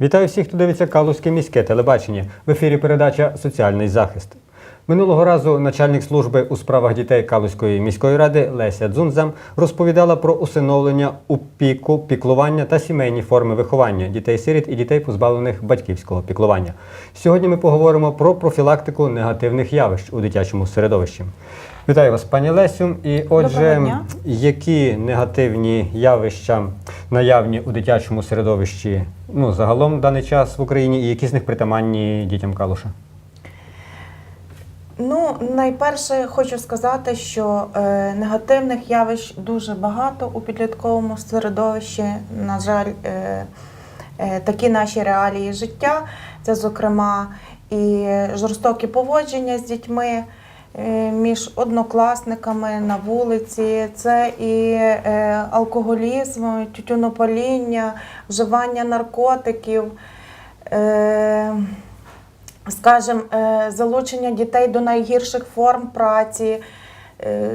Вітаю всіх, хто дивиться Калузьке міське телебачення. В ефірі передача Соціальний захист. Минулого разу начальник служби у справах дітей Калузької міської ради Леся Дзунзам розповідала про усиновлення, опіку, піклування та сімейні форми виховання дітей-сиріт і дітей, позбавлених батьківського піклування. Сьогодні ми поговоримо про профілактику негативних явищ у дитячому середовищі. Вітаю вас, пані Лесю. І отже, дня. які негативні явища наявні у дитячому середовищі ну, загалом в даний час в Україні, і які з них притаманні дітям Калуша? Ну, найперше хочу сказати, що е, негативних явищ дуже багато у підлітковому середовищі. На жаль, е, е, такі наші реалії життя. Це, зокрема, і жорстокі поводження з дітьми між однокласниками на вулиці, це і е, алкоголізм, тютюнопаління, вживання наркотиків. Е, скажімо, е, залучення дітей до найгірших форм праці. Е,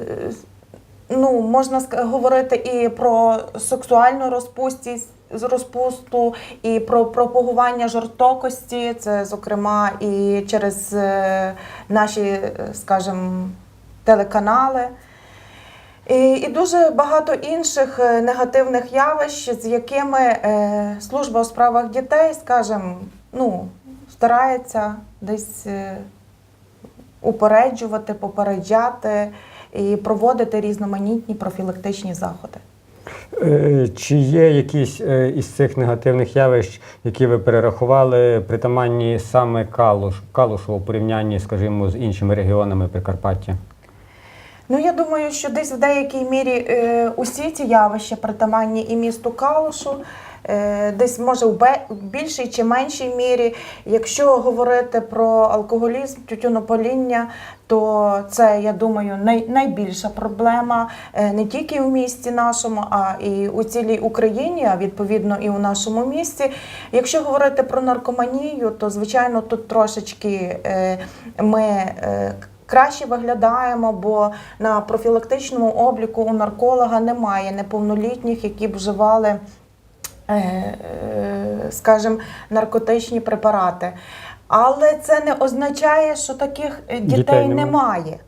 Ну, можна говорити і про сексуальну розпустість, з розпусту, і про пропагування жорстокості, це, зокрема, і через е, наші, е, скажімо, телеканали. І, і дуже багато інших е, негативних явищ, з якими е, служба у справах дітей, скажімо, ну, старається десь упереджувати, попереджати і проводити різноманітні профілактичні заходи. Е, Чи є якісь е, із цих негативних явищ, які ви перерахували, притаманні саме Калуш, Калушу у порівнянні, скажімо, з іншими регіонами Прикарпаття? Ну, я думаю, що десь в деякій мірі е, усі ці явища притаманні і місту Калушу, десь може в більшій чи меншій мірі. Якщо говорити про алкоголізм, тютюнопаління, то це, я думаю, най, найбільша проблема е, не тільки в місті нашому, а і у цілій Україні, а відповідно і у нашому місті. Якщо говорити про наркоманію, то звичайно тут трошечки е, ми. е, Краще виглядаємо, бо на профілактичному обліку у нарколога немає неповнолітніх, які б вживали, е, е, скажімо, наркотичні препарати. Але це не означає, що таких е, дітей, Дітей немає. немає.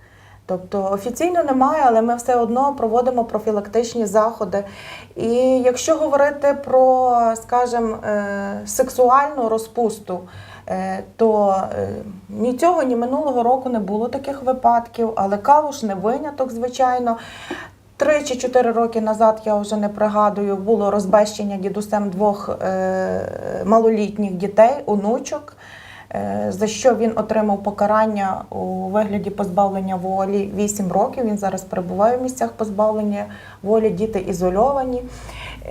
Тобто офіційно немає, але ми все одно проводимо профілактичні заходи. І якщо говорити про, скажімо, е, сексуальну розпусту, е, то е, ні цього, ні минулого року не було таких випадків, але Калуш не виняток, звичайно. Три чи чотири роки назад, я вже не пригадую, було розбещення дідусем двох е, малолітніх дітей, онучок, е, за що він отримав покарання у вигляді позбавлення волі 8 років. Він зараз перебуває в місцях позбавлення волі, діти ізольовані.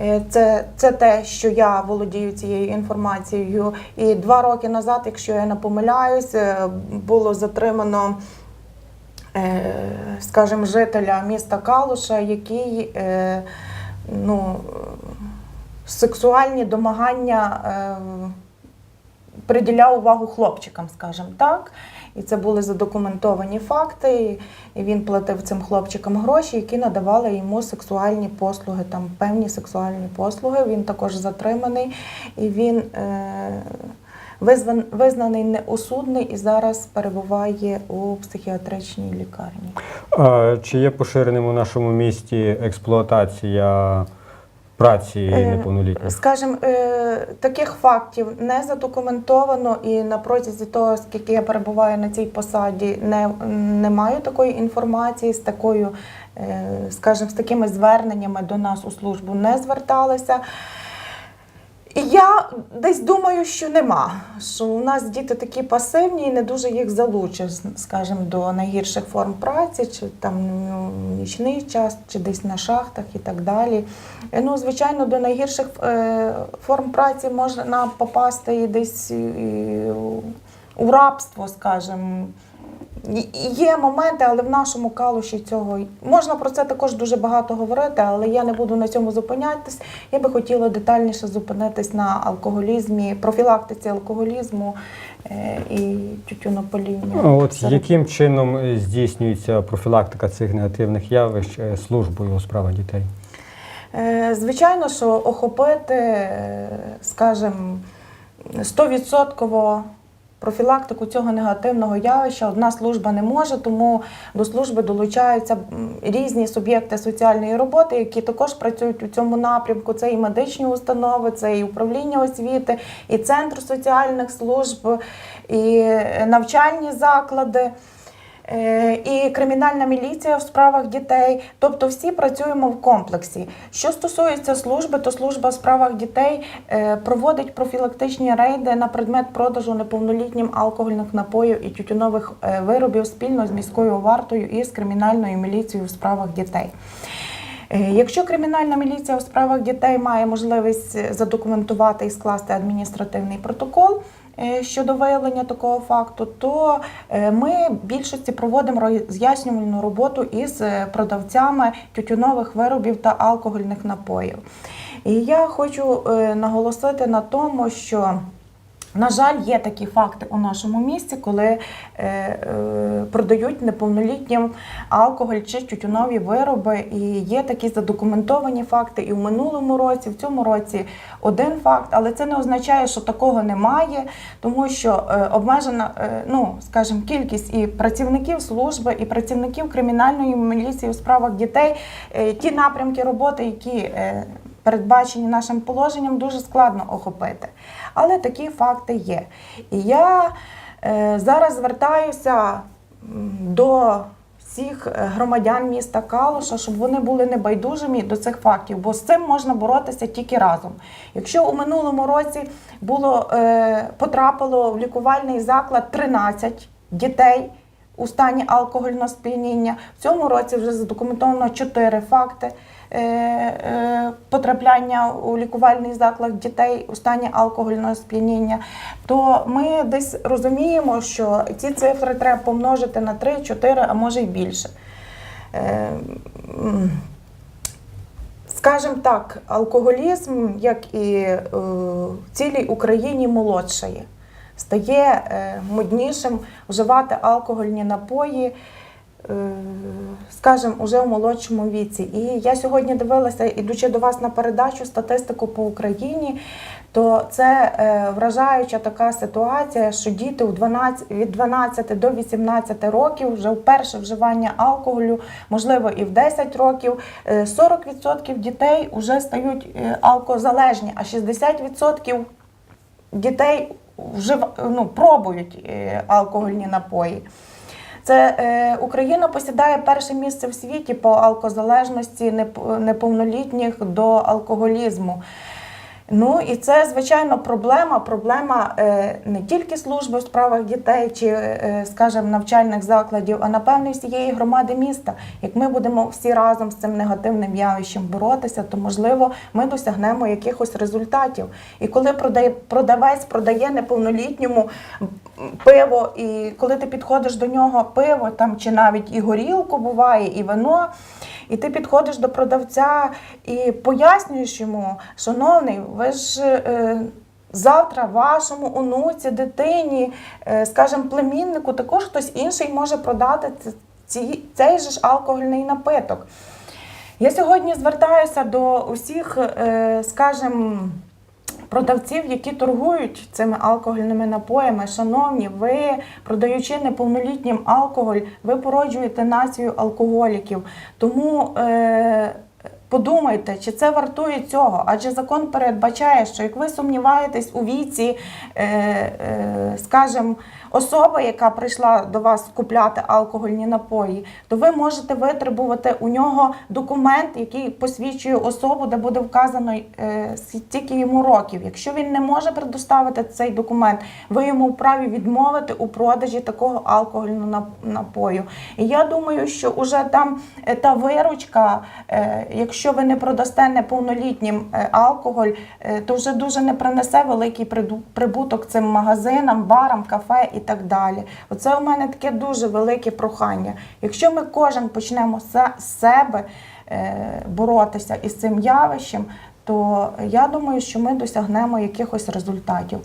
Е, Це, це те, що я володію цією інформацією. І два роки назад, якщо я не помиляюсь, було затримано скажімо, жителя міста Калуша, який е, ну, сексуальні домагання е, приділяв увагу хлопчикам, скажімо так. І це були задокументовані факти. І він платив цим хлопчикам гроші, які надавали йому сексуальні послуги, там певні сексуальні послуги. Він також затриманий і він е, визнаний неосудний і зараз перебуває у психіатричній лікарні. А, чи є поширеним у нашому місті експлуатація праці Е, неповнолітніх? Скажімо, е, таких фактів не задокументовано, і на протязі того, скільки я перебуваю на цій посаді, не, не маю такої інформації з такою, е, скажімо, з такими зверненнями до нас у службу не зверталися. І я десь думаю, що нема. Що у нас діти такі пасивні і не дуже їх залучиш, скажімо, до найгірших форм праці, чи там ну, нічний час, чи десь на шахтах і так далі. Е, Ну, звичайно, до найгірших е, форм праці можна попасти і десь у рабство, скажімо. Є моменти, але в нашому калуші цього можна про це також дуже багато говорити, але я не буду на цьому зупинятись. Я би хотіла детальніше зупинитись на алкоголізмі, профілактиці алкоголізму е, і тютюнопаління. От Серед- яким чином е, здійснюється профілактика цих негативних явищ е, службою у справах дітей? Звичайно, що охопити, скажімо, 100% профілактику цього негативного явища одна служба не може, тому до служби долучаються різні суб'єкти соціальної роботи, які також працюють у цьому напрямку. Це і медичні установи, це і управління освіти, і центр соціальних служб, і е, навчальні заклади. Е, І кримінальна міліція в справах дітей, тобто всі працюємо в комплексі. Що стосується служби, то служба в справах дітей е, проводить профілактичні рейди на предмет продажу неповнолітнім алкогольних напоїв і тютюнових е, виробів спільно з міською вартою і з кримінальною міліцією в справах дітей. Якщо кримінальна міліція у справах дітей має можливість задокументувати і скласти адміністративний протокол щодо виявлення такого факту, то е, ми більшості проводимо роз'яснювальну роботу із е, продавцями тютюнових виробів та алкогольних напоїв. І я хочу е, наголосити на тому, що на жаль, є такі факти у нашому місті, коли е, е, продають неповнолітнім алкоголь чи тютюнові вироби. І є такі задокументовані факти і в минулому році, і в цьому році один факт, але це не означає, що такого немає, тому що е, обмежена, ну скажімо, кількість і працівників служби, і працівників кримінальної міліції у справах дітей, ті напрямки роботи, які передбачені нашим положенням, дуже складно охопити. Але такі факти є. І я е, зараз звертаюся до всіх е, громадян міста Калуша, щоб вони були небайдужими до цих фактів, бо з цим можна боротися тільки разом. Якщо у минулому році було е, потрапило в лікувальний заклад 13 дітей у стані алкогольного сп'яніння, в цьому році вже задокументовано 4 факти потрапляння у лікувальний заклад дітей у стані алкогольного сп'яніння, то ми десь розуміємо, що ці цифри треба помножити на 3, 4, а може й більше. Е, м, Скажем так, алкоголізм, як і е, в цілій Україні, молодшає. Стає е, моднішим вживати алкогольні напої, е, скажімо, уже в молодшому віці. І я сьогодні дивилася, ідучи до вас на передачу статистику по Україні, то це е, вражаюча така ситуація, що діти у 12, від 12 до 18 років вже вперше вживання алкоголю, можливо, і в 10 років, е, 40% дітей вже стають е, алкозалежні, а 60% дітей вжив, ну, пробують е, алкогольні напої. Це е, Україна посідає перше місце в світі по алкозалежності неп- неповнолітніх до алкоголізму. Ну і це звичайно проблема. Проблема е, не тільки служби у справах дітей чи, е, скажімо, навчальних закладів, а напевно і всієї громади міста. Як ми будемо всі разом з цим негативним явищем боротися, то можливо ми досягнемо якихось результатів. І коли продає, продавець продає неповнолітньому пиво, і коли ти підходиш до нього пиво, там чи навіть і горілку буває, і вино. І ти підходиш до продавця і пояснюєш йому, шановний, ви ж е, завтра вашому онуці, дитині, е, скажімо, племіннику, також хтось інший може продати ці, цей же ж алкогольний напиток. Я сьогодні звертаюся до усіх, е, скажімо, продавців, які торгують цими алкогольними напоями. Шановні, ви, продаючи неповнолітнім алкоголь, ви породжуєте націю алкоголіків. Тому е, подумайте, чи це вартує цього? Адже закон передбачає, що як ви сумніваєтесь у віці, е, е, скажімо, особи, яка прийшла до вас купляти алкогольні напої, то ви можете витребувати у нього документ, який посвідчує особу, де буде вказано е, скільки йому років. Якщо він не може предоставити цей документ, ви йому вправі відмовити у продажі такого алкогольного напою. І я думаю, що уже там е, та виручка, е, якщо ви не продасте неповнолітнім е, алкоголь, е, то вже дуже не принесе великий прибуток цим магазинам, барам, кафе і так далі. Оце у мене таке дуже велике прохання. Якщо ми кожен почнемо з себе е, боротися із цим явищем, то я думаю, що ми досягнемо якихось результатів.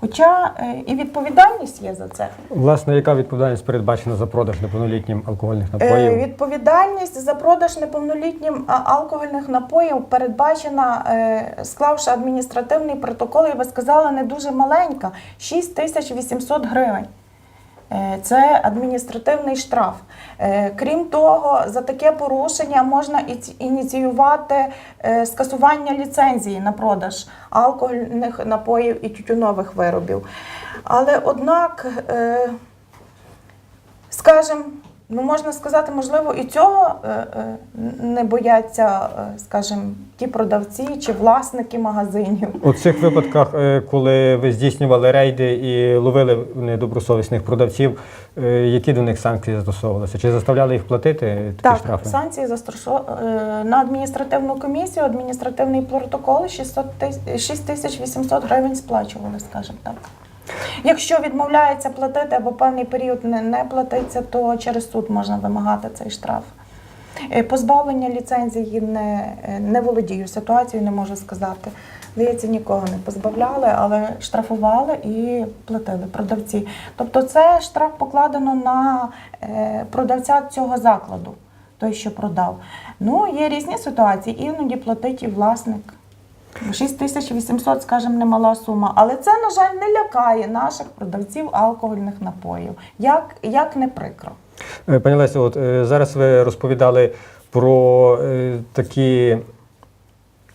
Хоча е, і відповідальність є за це. Власне, яка відповідальність передбачена за продаж неповнолітнім алкогольних Е, напоїв? Відповідальність за продаж неповнолітнім алкогольних напоїв передбачена, е, склавши адміністративний протокол, я ви сказала, не дуже маленька 6800 гривень. Е, Це адміністративний штраф. Е, Крім того, за таке порушення можна ініціювати е, скасування ліцензії на продаж алкогольних напоїв і тютюнових виробів. Але однак, скажімо, ну можна сказати, можливо, і цього е, е, не бояться, е, скажімо, ті продавці чи власники магазинів. У цих випадках, коли ви здійснювали рейди і ловили недобросовісних продавців, які до них санкції застосовувалися? Чи заставляли їх платити такі Так, штрафи? санкції застрашо... е, на адміністративну комісію, адміністративний протокол 600 тис- 6800 гривень сплачували, скажімо так. Якщо відмовляється платити або певний період не, не платиться, то через суд можна вимагати цей штраф. Е, Позбавлення ліцензії не, е, не володію ситуацією, не можу сказати. Здається, нікого не позбавляли, але штрафували і платили продавці. Тобто це штраф покладено на е, продавця цього закладу, той, що продав. Ну, є різні ситуації, іноді платить і власник. 6800, скажімо, немала сума. Але це, на жаль, не лякає наших продавців алкогольних напоїв. Як, як не прикро. Е, Пані Лесю, от е, зараз ви розповідали про е, такі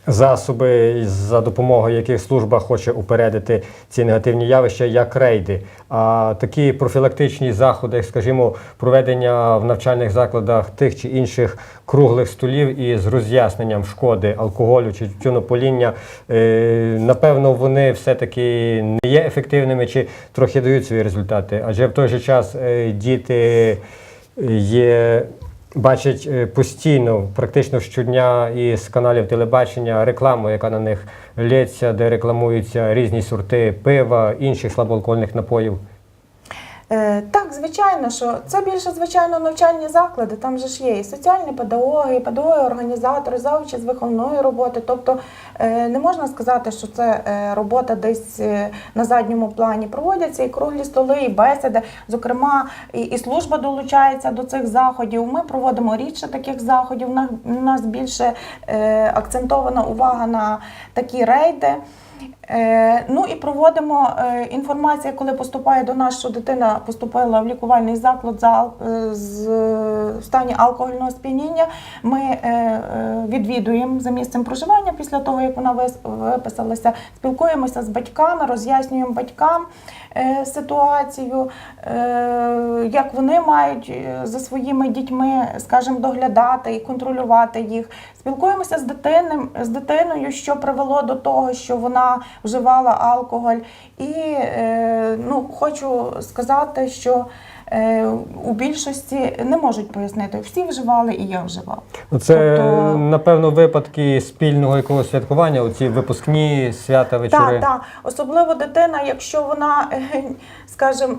засоби, за допомогою яких служба хоче упередити ці негативні явища, як рейди. А такі профілактичні заходи, скажімо, проведення в навчальних закладах тих чи інших круглих столів із роз'ясненням шкоди алкоголю чи тютюнопоління, е, напевно, вони все-таки не є ефективними чи трохи дають свої результати. Адже в той же час е, діти є. Бачать е, постійно, практично щодня із каналів телебачення рекламу, яка на них лється, де рекламуються різні сорти пива, інших слабоалкогольних напоїв. Е, Так, звичайно, що це більше звичайно навчальні заклади. Там же ж є і соціальні педагоги, і педагоги, організатори, завучі з виховної роботи. Тобто е, не можна сказати, що це е, робота десь на задньому плані. Проводяться і круглі столи, і бесіди. Зокрема, і, служба долучається до цих заходів. Ми проводимо рідше таких заходів. У нас- більше акцентована увага на такі рейди. Е, ну і проводимо е, інформація, коли поступає до нас, що дитина поступила в лікувальний заклад за е, з стані алкогольного сп'яніння. Ми відвідуємо за місцем проживання після того, як вона виписалася, спілкуємося з батьками, роз'яснюємо батькам ситуацію, як вони мають за своїми дітьми, скажімо, доглядати і контролювати їх. Спілкуємося з дитиною, з дитиною, що привело до того, що вона вживала алкоголь. І е, ну, хочу сказати, що е, у більшості не можуть пояснити, всі вживали і я вживав. Це, Тобто- напевно, випадки спільного якогось святкування, оці випускні свята, вечори. Так, так. Особливо дитина, якщо вона, е, скажімо,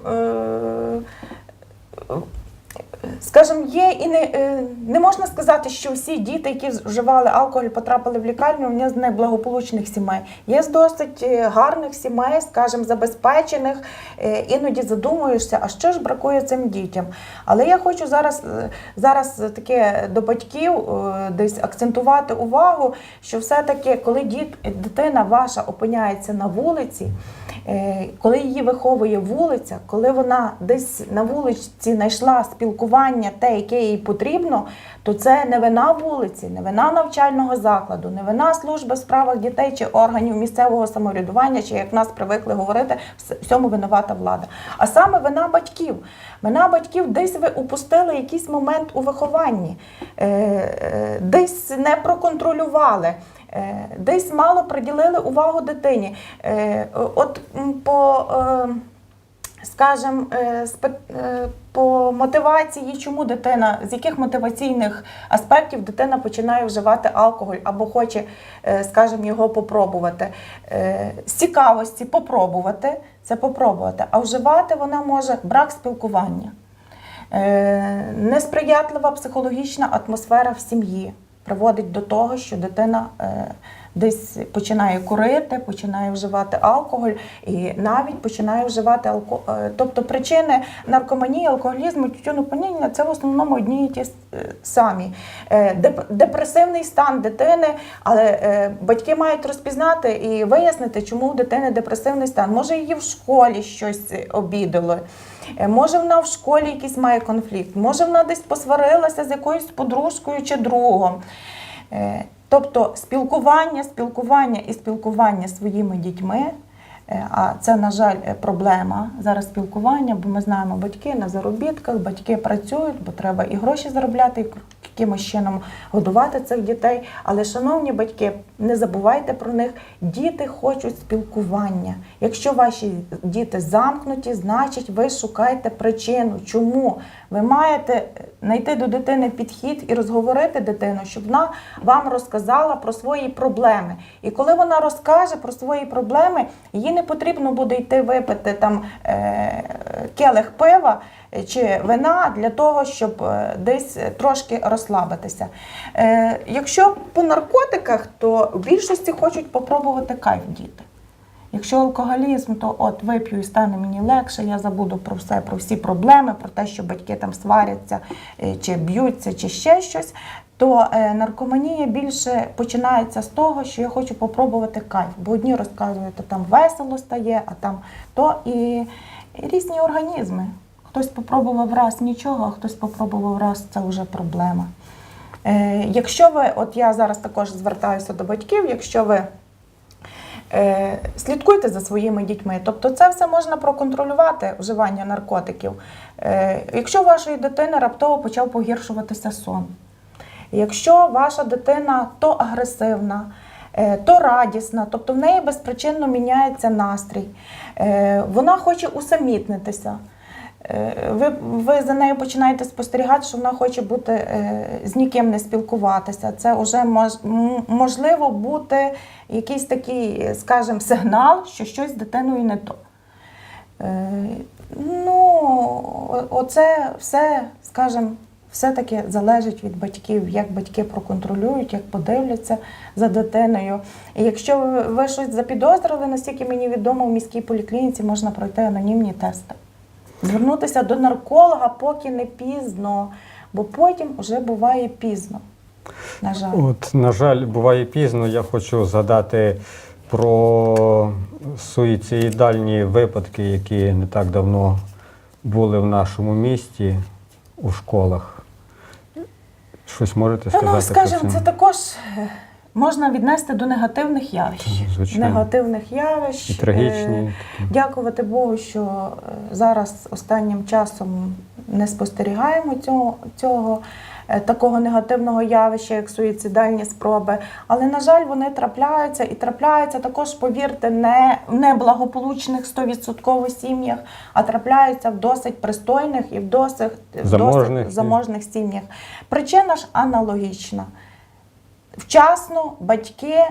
Скажем, є і не, е, не можна сказати, що всі діти, які вживали алкоголь, потрапили в лікарню, вони з неблагополучних сімей. Є з досить е, гарних сімей, скажімо, забезпечених. Е, Іноді задумуєшся, а що ж бракує цим дітям. Але я хочу зараз, зараз таке до батьків десь акцентувати увагу, що все-таки, коли діт, дитина ваша опиняється на вулиці, коли її виховує вулиця, коли вона десь на вулиці знайшла спілкування те, яке їй потрібно, то це не вина вулиці, не вина навчального закладу, не вина служби справах дітей чи органів місцевого самоврядування, чи як нас привикли говорити, всьому винувата влада. А саме вина батьків. Вина батьків десь ви упустили якийсь момент у вихованні, е, е, десь не проконтролювали. Е, Десь мало приділили увагу дитині. Е, От по, е, скажем, по мотивації, чому дитина, з яких мотиваційних аспектів дитина починає вживати алкоголь або хоче, скажем, його попробувати. З цікавості попробувати, це попробувати, а вживати вона може брак спілкування. Несприятлива психологічна атмосфера в сім'ї приводить до того, що дитина е, десь починає курити, починає вживати алкоголь і навіть починає вживати алко... е, Тобто причини наркоманії, алкоголізму, тютюнопаління це в основному одні і ті е, самі. Депресивний стан дитини, але батьки мають розпізнати і вияснити, чому у дитини депресивний стан. Може, її в школі щось обідало. Е, Може, вона в школі якийсь має конфлікт, може, вона десь посварилася з якоюсь подружкою чи другом. Е, Тобто спілкування, спілкування і спілкування своїми дітьми. е, А це, на жаль, проблема зараз спілкування, бо ми знаємо, батьки на заробітках, батьки працюють, бо треба і гроші заробляти, і якимось чином годувати цих дітей. Але, шановні батьки, не забувайте про них. Діти хочуть спілкування. Якщо ваші діти замкнуті, значить ви шукаєте причину, чому ви маєте знайти до дитини підхід і розговорити дитину, щоб вона вам розказала про свої проблеми. І коли вона розкаже про свої проблеми, їй не потрібно буде йти випити там е, келих пива чи вина для того, щоб е, десь е, трошки розслабитися. Е, якщо по наркотиках, то в більшості хочуть попробувати кайф діти. Якщо алкоголізм, то от вип'ю і стане мені легше, я забуду про все, про всі проблеми, про те, що батьки там сваряться, е, чи б'ються, чи ще щось. То е, наркоманія більше починається з того, що я хочу попробувати кайф. Бо одні розказують, то там весело стає, а там то і, і різні організми. Хтось попробував раз нічого, а хтось попробував раз це вже проблема. Е, якщо ви, от я зараз також звертаюся до батьків, якщо ви Е, Слідкуйте за своїми дітьми. Тобто це все можна проконтролювати вживання наркотиків. Е, Якщо у вашої дитини раптово почав погіршуватися сон, якщо ваша дитина то агресивна, е, то радісна, тобто в неї безпричинно міняється настрій, е, вона хоче усамітнитися. Е, Ви, ви за нею починаєте спостерігати, що вона хоче бути е, з ніким не спілкуватися. Це вже мож, можливо бути якийсь такий, скажімо, сигнал, що щось з дитиною не то. Е, ну, оце все, скажімо, все-таки залежить від батьків, як батьки проконтролюють, як подивляться за дитиною. І якщо ви, щось запідозрили, наскільки мені відомо, в міській поліклініці можна пройти анонімні тести. Звернутися до нарколога, поки не пізно, бо потім вже буває пізно. На жаль. От, на жаль, буває пізно. Я хочу згадати про суїцидальні випадки, які не так давно були в нашому місті у школах. Щось можете сказати? ну, скажімо, про це також е, можна віднести до негативних явищ. Звичайно. Негативних явищ. І трагічні. Е, Дякувати Богу, що е, зараз останнім часом не спостерігаємо цього, цього е, такого негативного явища, як суїцидальні спроби. Але, на жаль, вони трапляються і трапляються також, повірте, не в неблагополучних 100% сім'ях, а трапляються в досить пристойних і в досить, в досить заможних сім'ях. Причина ж аналогічна. Вчасно батьки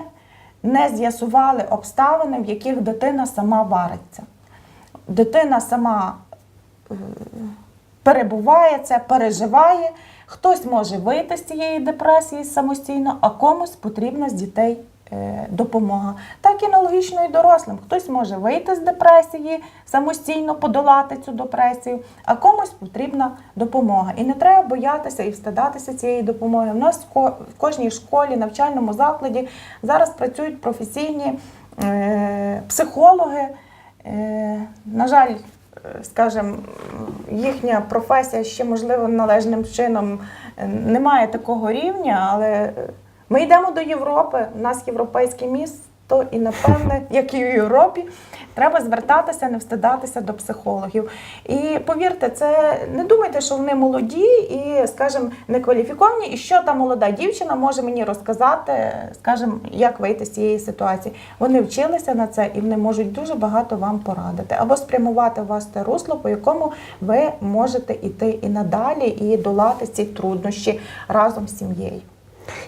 не з'ясували обставини, в яких дитина сама вариться. Дитина сама е, перебуває це, переживає. Хтось може вийти з цієї депресії самостійно, а комусь потрібна з дітей допомога. Так і аналогічно і дорослим. Хтось може вийти з депресії, самостійно подолати цю депресію, а комусь потрібна допомога. І не треба боятися і встидатися цієї допомоги. У нас в кожній школі, навчальному закладі зараз працюють професійні е, психологи. Е, на жаль, е, скажімо, їхня професія ще можливо належним чином е, не має такого рівня, але е, ми йдемо до Європи, у нас європейське місто, і напевне, як і в Європі, треба звертатися, не встидатися до психологів. І повірте, це не думайте, що вони молоді і, скажімо, некваліфіковані, і що та молода дівчина може мені розказати, скажімо, як вийти з цієї ситуації. Вони вчилися на це і вони можуть дуже багато вам порадити або спрямувати вас те русло, по якому ви можете йти і надалі, і долати ці труднощі разом з сім'єю.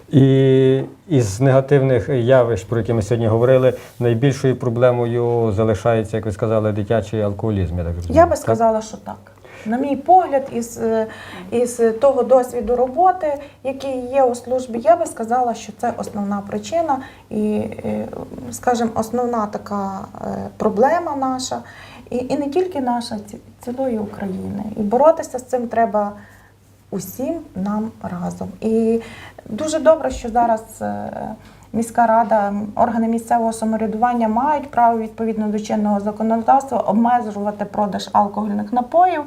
І із негативних явищ, про які ми сьогодні говорили, найбільшою проблемою залишається, як ви сказали, дитячий алкоголізм. Я так розумію. Я би так? сказала, що так. На мій погляд, із, е, із того досвіду роботи, який є у службі, я би сказала, що це основна причина і, е, скажімо, основна така е, проблема наша, і, і не тільки наша, цілої України. І боротися з цим треба усім нам разом. І дуже добре, що зараз е, міська рада, органи місцевого самоврядування мають право відповідно до чинного законодавства обмежувати продаж алкогольних напоїв.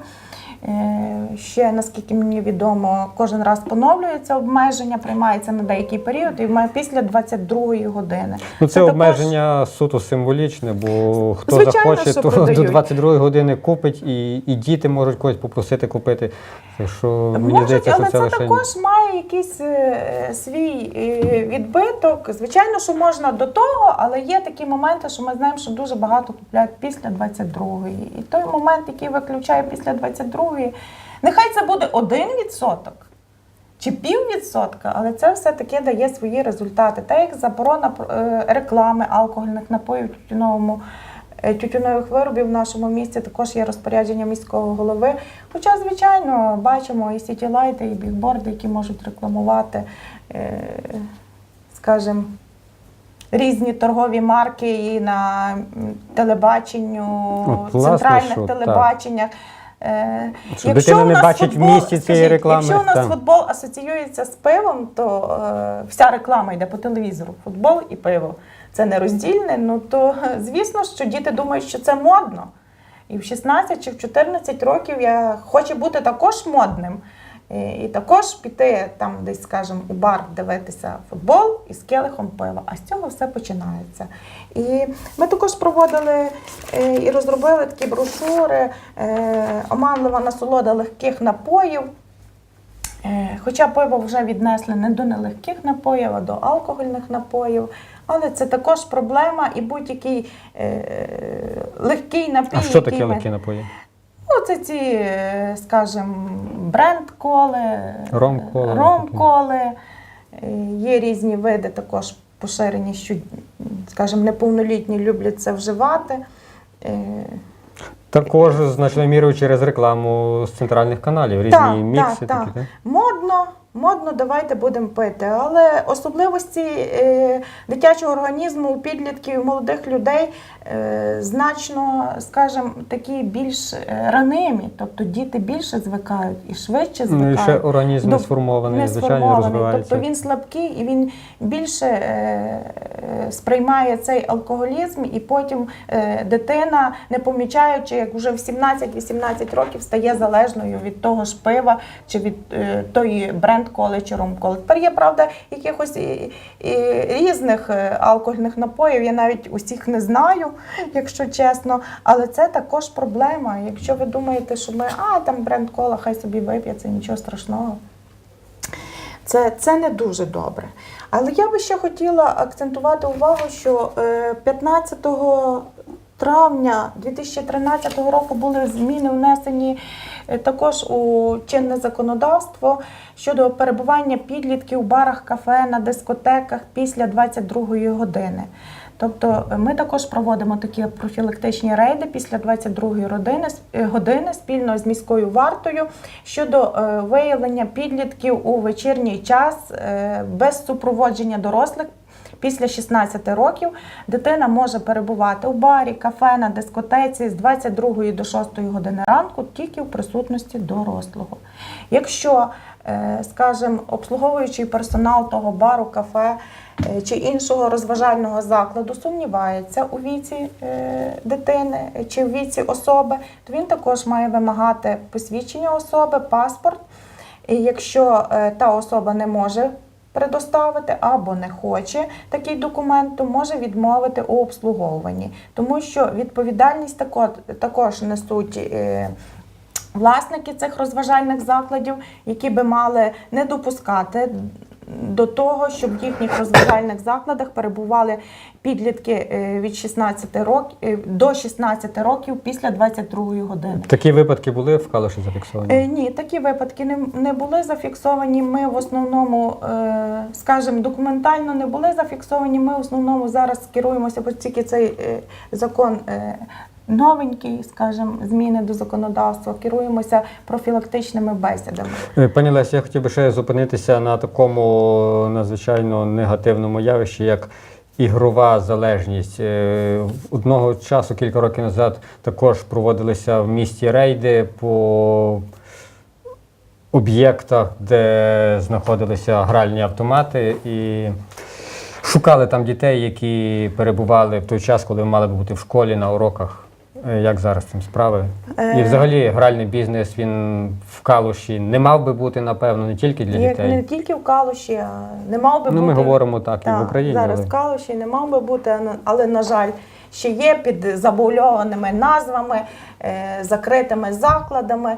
Е, Ще наскільки мені відомо, кожен раз поновлюється обмеження, приймається на деякий період і після 22-ї години. Ну, це, також- обмеження суто символічне, бо хто Звичайно, захоче, то продають. до 22 години купить, і, і діти можуть когось попросити купити. Що мені Можуть, здається, але це, це лише також має якийсь е, свій е, відбиток. Звичайно, що можна до того, але є такі моменти, що ми знаємо, що дуже багато купляють після 22-ї. І той момент, який виключає після 22-ї, нехай це буде 1% чи піввідсотка, але це все-таки дає свої результати. Так як заборона е, реклами алкогольних напоїв тютюновому. е, Тютюнових виробів в нашому місті також є розпорядження міського голови. Хоча, звичайно, бачимо і сітілайти, і бігборди, які можуть рекламувати, е, скажімо, різні торгові марки і на телебаченню, От, центральних що, телебаченнях. Е, Що дитина не бачить бачить в місті цієї реклами, Якщо у нас так. футбол асоціюється з пивом, то е, вся реклама йде по телевізору. Футбол і пиво. Це нероздільне. Ну то е, звісно, що діти думають, що це модно. І в 16 чи в 14 років я хочу бути також модним. І, і також піти там, десь, скажімо, у бар дивитися футбол із келихом пива. А з цього все починається. І ми також проводили е, і розробили такі брошури, е, оманлива насолода легких напоїв. Е, Хоча пиво вже віднесли не до нелегких напоїв, а до алкогольних напоїв. Але це також проблема, і будь-який е, легкий напій. А що таке легкі напої? Ну, це ці, е, скажімо, бренд-коли, Ром-коли, ром-коли. Е, Є різні види також поширені, що, скажімо, неповнолітні люблять це вживати. Е, Також значною мірою через рекламу з центральних каналів, різні Так, мікси так, такі. так. так? Модно, модно, давайте будемо пити. Але особливості е, дитячого організму у підлітків, молодих людей е, значно, скажімо, такі більш е, ранимі. Тобто діти більше звикають і швидше Ну і звикають. ще організм до- не сформований, не звичайно, сформований. розвивається. Тобто він слабкий і він більше сприймає цей алкоголізм, і потім дитина, не помічаючи, як вже в 17-18 років стає залежною від того ж пива чи від тої бренд-коли чи ром-коли. Тепер є правда якихось і, і різних е, алкогольних напоїв. Я навіть усіх не знаю, якщо чесно. Але це також проблема. Якщо ви думаєте, що ми а там бренд-кола, хай собі вип'є, це нічого страшного. Це, це не дуже добре. Але я би ще хотіла акцентувати увагу, що е, 15 травня 2013 року були зміни внесені е, також у чинне законодавство щодо перебування підлітків у барах, кафе, на дискотеках після 22 години. Тобто е, ми також проводимо такі профілактичні рейди після 22-ї родини, е, години спільно з міською вартою щодо виявлення підлітків у вечірній час без супроводження дорослих. Після 16 років дитина може перебувати у барі, кафе, на дискотеці з 22 до 6 години ранку тільки в присутності дорослого. Якщо, е, скажімо, обслуговуючий персонал того бару, кафе е, чи іншого розважального закладу сумнівається у віці е, дитини чи в віці особи, то він також має вимагати посвідчення особи, паспорт. І якщо та особа не може предоставити або не хоче такий документ, то може відмовити у обслуговуванні, тому що відповідальність тако- також несуть. е, Власники цих розважальних закладів, які би мали не допускати до того, щоб в їхніх розважальних закладах перебували підлітки е, від 16 років до 16 років після 22 години. Такі випадки були в Калуші зафіксовані? Е, Ні, такі випадки не, не були зафіксовані. Ми в основному, е, скажімо, документально не були зафіксовані. Ми в основному зараз керуємося, оскільки цей е, закон е, новенькі, скажімо, зміни до законодавства, керуємося профілактичними бесідами. Е, Пані Лесі, я хотів би ще зупинитися на такому надзвичайно негативному явищі, як ігрова залежність. Е, Одного часу, кілька років назад, також проводилися в місті рейди по об'єктах, де знаходилися гральні автомати, і шукали там дітей, які перебували в той час, коли мали б бути в школі на уроках. Е, Як зараз цим справи? І Е. взагалі гральний бізнес він в калуші не мав би бути, напевно, не тільки для дітей. не тільки в Калуші, а не мав би Ну, бути. ми говоримо так і в Україні. Зараз але- в Калуші не мав би бути, але- але, на жаль, ще є під забульованими назвами, е, закритими закладами.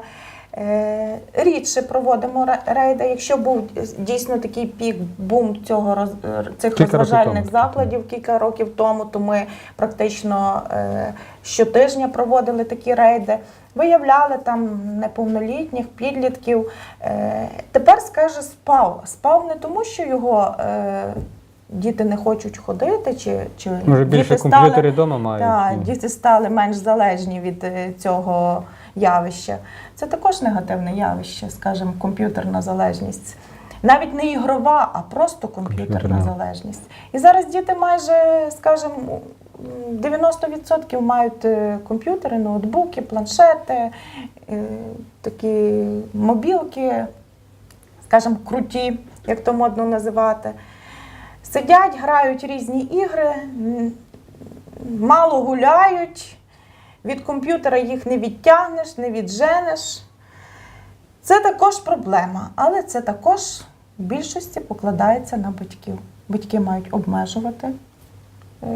Е, рідше проводимо рейди. Якщо був дійсно такий пік бум цього роз, е, цих Кілька розважальних закладів кілька років тому, то ми практично е, щотижня проводили такі рейди. Виявляли там неповнолітніх підлітків. Тепер скаже спав. Спав не тому, що його діти не хочуть ходити, чи, чи Може більше діти комп'ютери стали, вдома мають. та, і- діти стали менш залежні від цього явища. Це також негативне явище, скажімо, комп'ютерна залежність. Навіть не ігрова, а просто комп'ютерна Комп'ютерна. залежність. І зараз діти майже, скажімо, 90% мають е, комп'ютери, ноутбуки, планшети, е, такі мобілки, скажімо, круті, як то модно називати. Сидять, грають різні ігри, мало гуляють, від комп'ютера їх не відтягнеш, не відженеш. Це також проблема, але це також в більшості покладається на батьків. Батьки мають обмежувати е,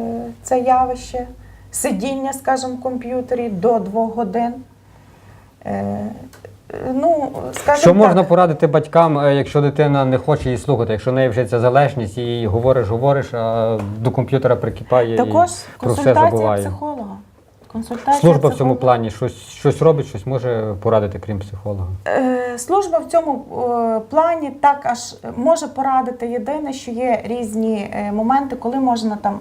це явище, сидіння, скажімо, в комп'ютері до двох годин. Е, ну, скажімо Що можна так, порадити батькам, е, якщо дитина не хоче її слухати, якщо в неї вже ця залежність, і говориш, говориш, а до комп'ютера прикипає також і про все консультація психолога. Консультація Служба в цьому плані щось, щось робить, щось може порадити, крім психолога. Е, Служба в цьому е, плані так аж може порадити. Єдине, що є різні е, моменти, коли можна там.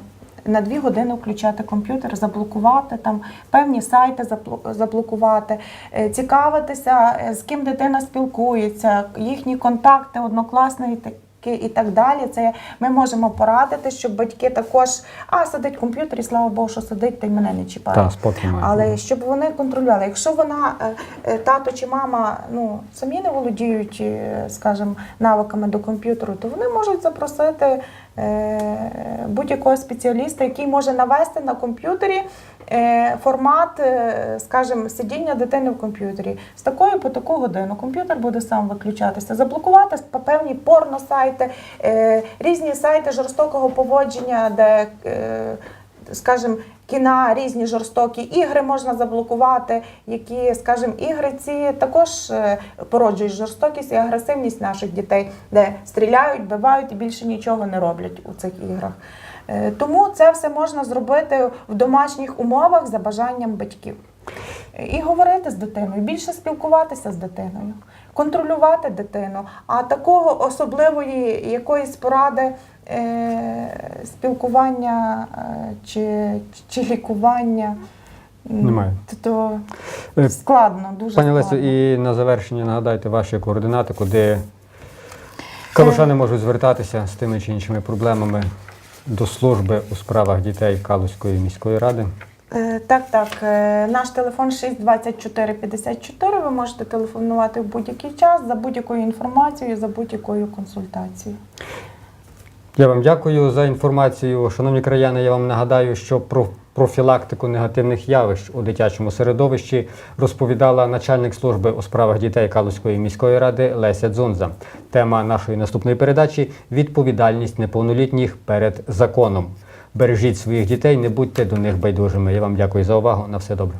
На дві години включати комп'ютер, заблокувати там певні сайти забло- заблокувати, е, цікавитися, е, з ким дитина спілкується, їхні контакти, однокласники і так далі. Це ми можемо порадити, щоб батьки також а сидить в комп'ютері, слава Богу, що сидить, та й мене не чіпає. Спокій має. Але щоб вони контролювали. Якщо вона, е, е, тато чи мама, ну самі не володіють, е, скажімо, навиками до комп'ютеру, то вони можуть запросити будь-якого спеціаліста, який може навести на комп'ютері формат, е, скажімо, сидіння дитини в комп'ютері. З такої по таку годину комп'ютер буде сам виключатися, заблокувати певні порносайти, е, різні сайти жорстокого поводження, де е, скажімо, кіна, різні жорстокі ігри можна заблокувати, які, скажімо, ігри ці також е, породжують жорстокість і агресивність наших дітей, де стріляють, бивають і більше нічого не роблять у цих іграх. Е, Тому це все можна зробити в домашніх умовах за бажанням батьків. І говорити з дитиною, більше спілкуватися з дитиною, контролювати дитину. А такого особливої якоїсь поради е, спілкування е, чи, чи лікування Немає. То Е, складно, дуже Пані складно. Лесю, і на завершення нагадайте ваші координати, куди калушани можуть звертатися з тими чи іншими проблемами до служби у справах дітей Калузької міської ради. Е, Так, так. Е, Наш телефон 624 54. Ви можете телефонувати в будь-який час за будь-якою інформацією, за будь-якою консультацією. Я вам дякую за інформацію. Шановні краяни, я вам нагадаю, що про профілактику негативних явищ у дитячому середовищі розповідала начальник служби у справах дітей Калузької міської ради Леся Дзунза. Тема нашої наступної передачі відповідальність неповнолітніх перед законом. Бережіть своїх дітей, не будьте до них байдужими. Я вам дякую за увагу. На все добре.